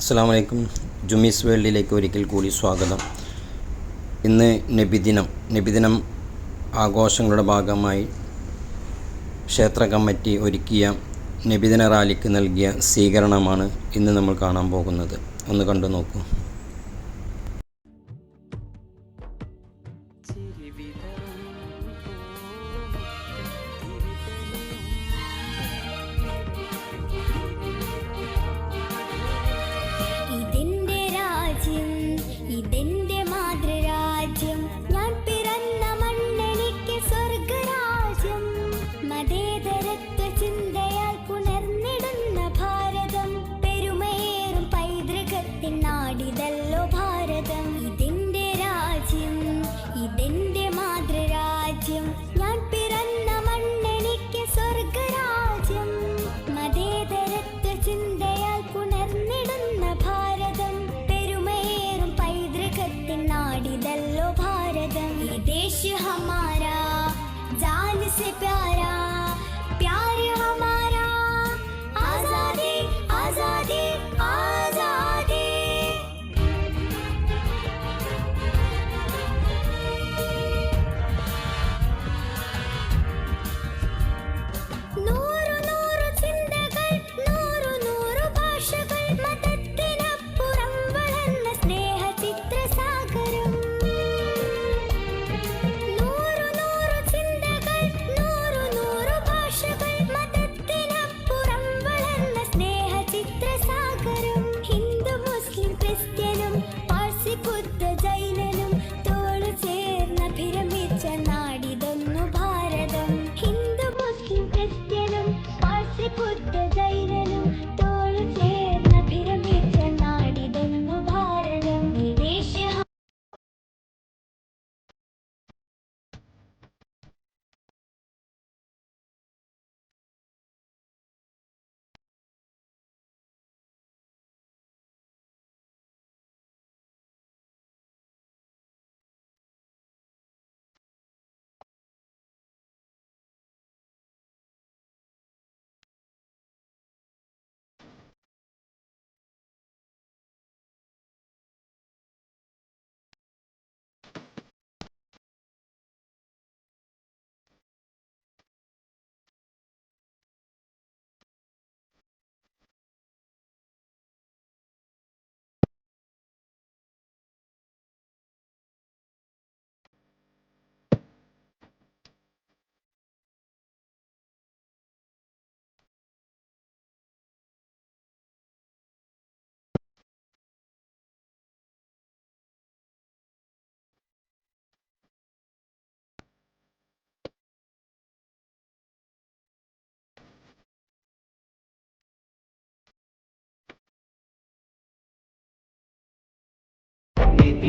അസ്സാം വലൈക്കും ജുമീസ് വേൾഡിലേക്ക് ഒരിക്കൽ കൂടി സ്വാഗതം. ഇന്ന് നബിദിനം. നബിദിനം ആഘോഷങ്ങളുടെ ഭാഗമായി ക്ഷേത്ര കമ്മിറ്റി ഒരുക്കിയ നബിദിന റാലിക്ക് നൽകിയ സ്വീകരണമാണ് ഇന്ന് നമ്മൾ കാണാൻ പോകുന്നത്. ഒന്ന് കണ്ടു നോക്കൂ. sempre a